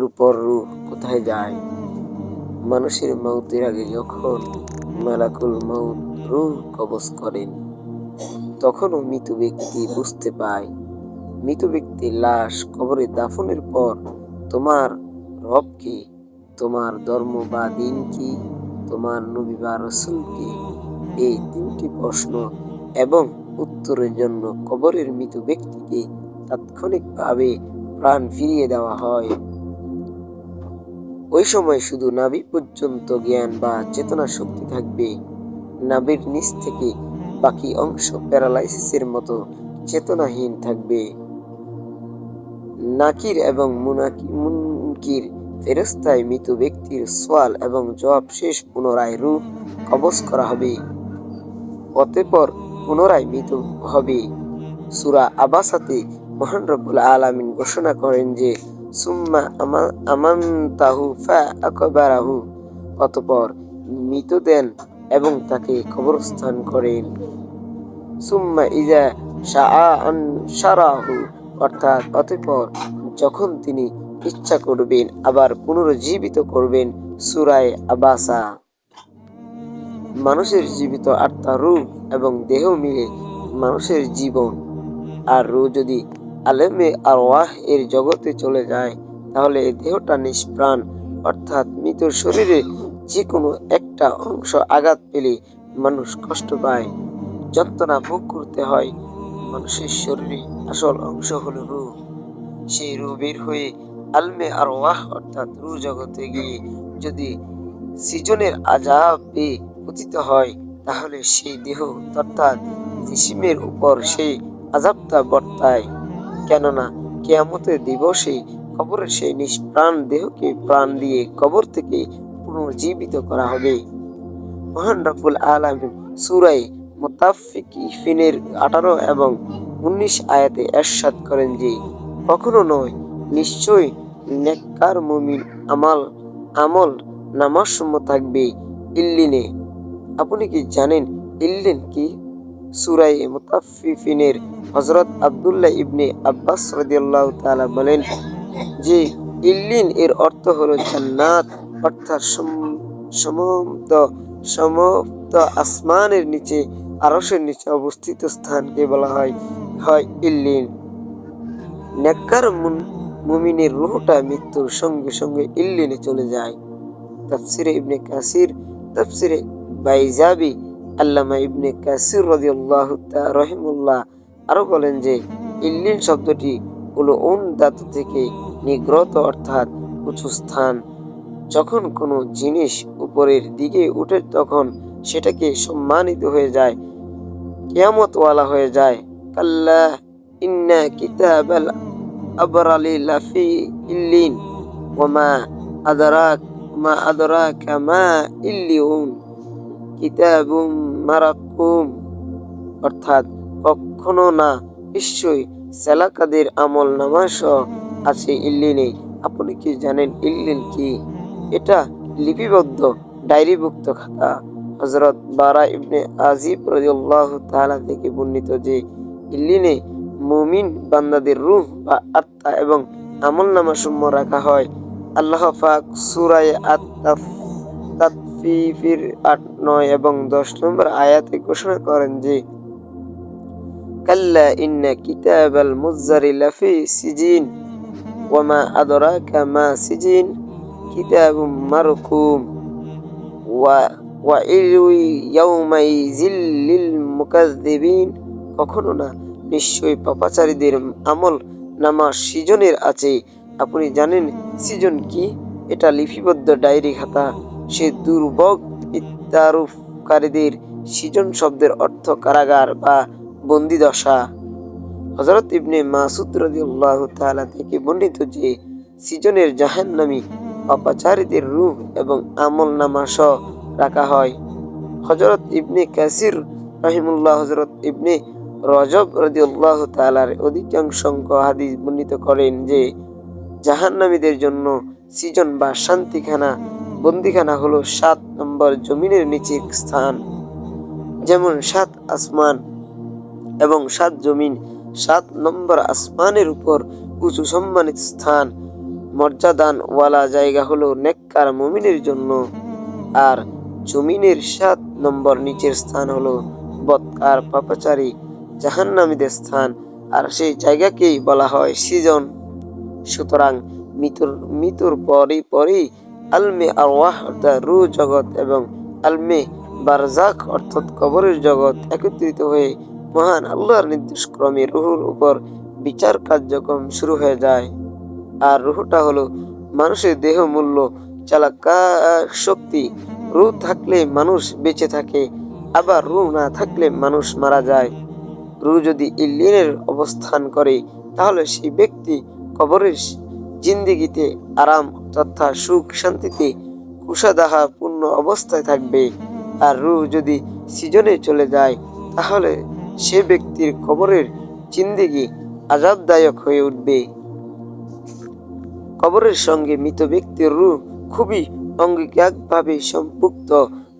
মৃত্যুর পর রূহ কোথায় যায়? মানুষের মৌতের আগে যখন মালাকুল মৌত রূহ কবজ করেন, তখনও মৃত ব্যক্তি বুঝতে পায়, মৃত ব্যক্তির লাশ কবরে দাফনের পর তোমার রব কি? তোমার ধর্ম বা দিন কি? তোমার নবী বা রসুল কি? এই তিনটি প্রশ্ন এবং উত্তরের জন্য কবরের মৃত ব্যক্তিকে তাৎক্ষণিকভাবে প্রাণ ফিরিয়ে দেওয়া হয়। ওই সময় শুধু নাভি পর্যন্ত জ্ঞান বা চেতনা শক্তি থাকবে। নাভির নিচ থেকে বাকি অংশ প্যারালাইসিসের মতো চেতনাহীন থাকবে। নাকির এবং মুনাকি মুনকির ফেরস্তায় মৃত ব্যক্তির সোয়াল এবং জবাব শেষ পুনরায় রূপ কবজ করা হবে। অতঃপর পুনরায় মৃত হবে। সুরা আবাসাতে মহান রব্বুল আলামিন ঘোষণা করেন যে সুম্মা আমা- আমান্তাহু ফা আকবারাহু অতঃপর মৃত দেন এবং তাকে কবরস্থান করেন। সুম্মা ইজা শাআ আনশারাহু অর্থাৎ অতঃপর যখন তিনি ইচ্ছা করবেন, আবার পুনরুজ্জীবিত করবেন সুরায় আবাসা। মানুষের জীবিত আত্মা রূপ এবং দেহ মিলে মানুষের জীবন। আর রু যদি আলেমে আর ওয়াহ এর জগতে চলে যায়, তাহলে এই দেহটা নিষ্প্রাণ। অর্থাৎ মৃত শরীরে যে কোনো একটা অংশ আঘাত পেলে মানুষ কষ্ট পায়। যন্ত্রণা ভোগ করতে হয়। মানুষের শরীরে আসল অংশ হল রু সেই রু বের হয়ে আলমে আর ওয়াহ অর্থাৎ রু জগতে গিয়ে যদি সৃজনের আজাবে পতিত হয়, তাহলে সেই দেহ অর্থাৎ জিসিমের উপর সেই আজাবটা বর্তায়। কেননা কেয়ামতের দিবসে কবরের সেই নিষ্প্রাণ দেহকে প্রাণ দিয়ে কবর থেকে পুনর্জীবিত করা হবে। মহান রব্বুল আলামিন সুরাই মোতাফিকিফিনের আঠারো এবং উনিশ আয়াতে এরশাদ করেন যে, কখনো নয় নিশ্চয় নেককার মুমিন আমাল, আমল নামাসমূহ থাকবে। ইল্লিনে, আপনি কি জানেন ইল্লিন কি? সুরাই মুতাফিফিনের হজরত আব্দুল্লাহ ইবনে আব্বাস রাদিয়াল্লাহু তাআলা বলেন যে ইল্লিন এর অর্থ হলো জান্নাত, অর্থাৎ সম- সমস্ত সমস্ত আসমানের নিচে আরসের নিচে অবস্থিত স্থানকে বলা হয় হয় ইল্লিন। নেককার মুন- মুমিনের রুহটা মৃত্যুর সঙ্গে সঙ্গে ইল্লিনে চলে যায়। তাফসিরে ইবনে কাসির, তাফসিরে বাইজাবি আল্লামা ইবনে কাসির রাদিয়াল্লাহু তাআলা রহিমুল্লাহ আরও বলেন যে ইল্লিন শব্দটি হলো উন ধাতু থেকে নিগ্রত অর্থাৎ উঁচু স্থান। যখন কোনো জিনিস উপরের দিকে উঠে তখন সেটাকে সম্মানিত হয়ে যায়, কেয়ামতওয়ালা হয়ে যায়। কাল্লা ইন্না কিতাবাল আবরালি লাফি ইল্লিন ওমা আদরাক মা আদরাকা মা ইল্লিউন। কিতাবুম মারাকুম অর্থাৎ কখনো না, নিশ্চয়ই সেলাকাদের আমল নামাস আছে ইল্লিনে আপনি কি জানেন ইল্লিন কি? এটা লিপিবদ্ধ, ডায়েরিভুক্ত খাতা। হজরত বারা ইবনে আজিব রাদিয়াল্লাহু তাআলা থেকে বর্ণিত যে ইল্লিনে মুমিন বান্দাদের রূহ বা আত্মা এবং আমল নামাসমূহ রাখা হয়। আল্লাহ পাক সূরায়ে আত-তাফফিফির আট, নয় এবং দশ নম্বর আয়াতে ঘোষণা করেন যে, কাল্লা ইন্না কিতাবাল মুজ্জারি লাফি সিজিন ওয়ামা আদরাকা মা সিজিন, কিতাবুম মারকুম, ওয়া কখনো না, নিশ্চয়ই পাপাচারীদের আমল নামা সৃজনের আছে। আপনি জানেন, সৃজন কি? এটা লিপিবদ্ধ ডায়েরি খাতা। সে দুর্ভোগ ইত্যারূপকারীদের সৃজন শব্দের অর্থ কারাগার বা বন্দি দশা। হজরত ইবনে মাসুদ রাদিয়াল্লাহু তাআলা থেকে বর্ণিত যে, সৃজনের জাহান্নামী অপাচারীদের রূপ এবং আমল নামা সহ রাখা হয়। হজরত ইবনে কাসির রাহিমুল্লাহ হজরত ইবনে রজব রাদিয়াল্লাহু তাআলার অধিকাংশ হাদিস বর্ণিত করেন যে, জাহান্নামীদের জন্য সৃজন বা শান্তিখানা বন্দিখানা হলো সাত নম্বর জমিনের নিচে স্থান। যেমন সাত আসমান এবং সাত জমিন, সাত নম্বর আসমানের উপর উঁচু সম্মানিত স্থান। মর্যাদান ওয়ালা জায়গা হলো নেককার মুমিনের জন্য। আর জমিনের সাত নম্বর নিচের স্থান হলো বৎকার পাপাচারী, জাহান্নামীদের স্থান। আর সেই জায়গাকেই বলা হয় সিজন। সুতরাং মৃত্যুর মৃত্যুর পরই পরই আলমে আরওয়াহ অর্থাৎ রু জগৎ এবং আলমে বারজাক অর্থাৎ কবরের জগৎ একত্রিত হয়ে মহান আল্লাহর নির্দেশ ক্রমে রুহুর উপর বিচার কার্যক্রম শুরু হয়ে যায়। আর রুহটা হলো মানুষের দেহ মূল্য চালাকা শক্তি। রু থাকলে মানুষ বেঁচে থাকে, আবার রু না থাকলে মানুষ মারা যায়। রু যদি ইল্লিনের অবস্থান করে, তাহলে সেই ব্যক্তি কবরের জিন্দিগিতে আরাম তথা সুখ শান্তিতে কুশাদাহা পূর্ণ অবস্থায় থাকবে। আর রু যদি সিজনে চলে যায়, তাহলে সে ব্যক্তির কবরের জিন্দিগি আজাবদায়ক হয়ে উঠবে। কবরের সঙ্গে মৃত ব্যক্তির রু খুবই অঙ্গিকাভাবে সম্পৃক্ত।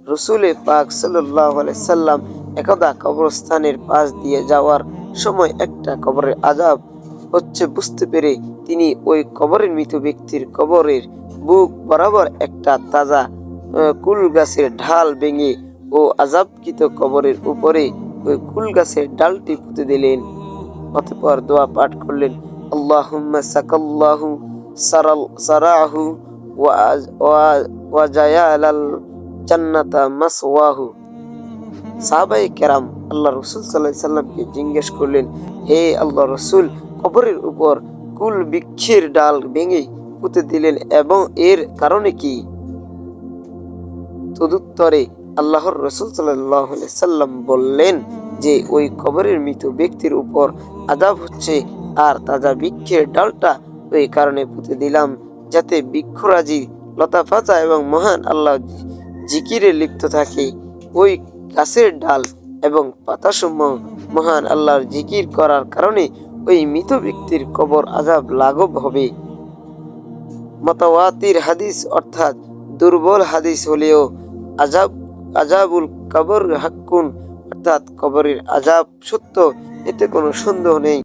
রসুলে পাক সাল্লাহ সাল্লাম একদা কবরস্থানের পাশ দিয়ে যাওয়ার সময় একটা কবরের আজাব হচ্ছে বুঝতে পেরে তিনি ওই কবরের মৃত ব্যক্তির কবরের বুক বরাবর একটা তাজা কুল গাছের ঢাল ভেঙে ও আজাবকৃত কবরের উপরে ওই কুল গাছের ডালটি পুঁতে দিলেন। অতঃপর দোয়া পাঠ করলেন সাকাল্লাহু সারাল, সারাহু ওয়া আল্লাহ রসুল সাল্লাহ সাল্লামকে জিজ্ঞেস করলেন, হে আল্লাহ রসুল কবরের উপর কুল বৃক্ষের ডাল ভেঙে পুঁতে দিলেন এবং এর কারণে কি? তদুত্তরে আল্লাহর রসুল সাল্লাম বললেন যে, ওই কবরের মৃত ব্যক্তির উপর আদাব হচ্ছে আর তাজা বৃক্ষের ডালটা ওই কারণে পুঁতে দিলাম যাতে বৃক্ষরাজি লতা পাতা এবং মহান আল্লাহ জিকিরে লিপ্ত থাকে। ওই গাছের ডাল এবং পাতাসমূহ মহান আল্লাহর জিকির করার কারণে ওই মৃত ব্যক্তির কবর আজাব লাঘব হবে। মতাওয়াতির হাদিস অর্থাৎ দুর্বল হাদিস হলেও আজাব আজাবুল কবর হাক্কুন অর্থাৎ কবরের আজাব সত্য, এতে কোনো সন্দেহ নেই।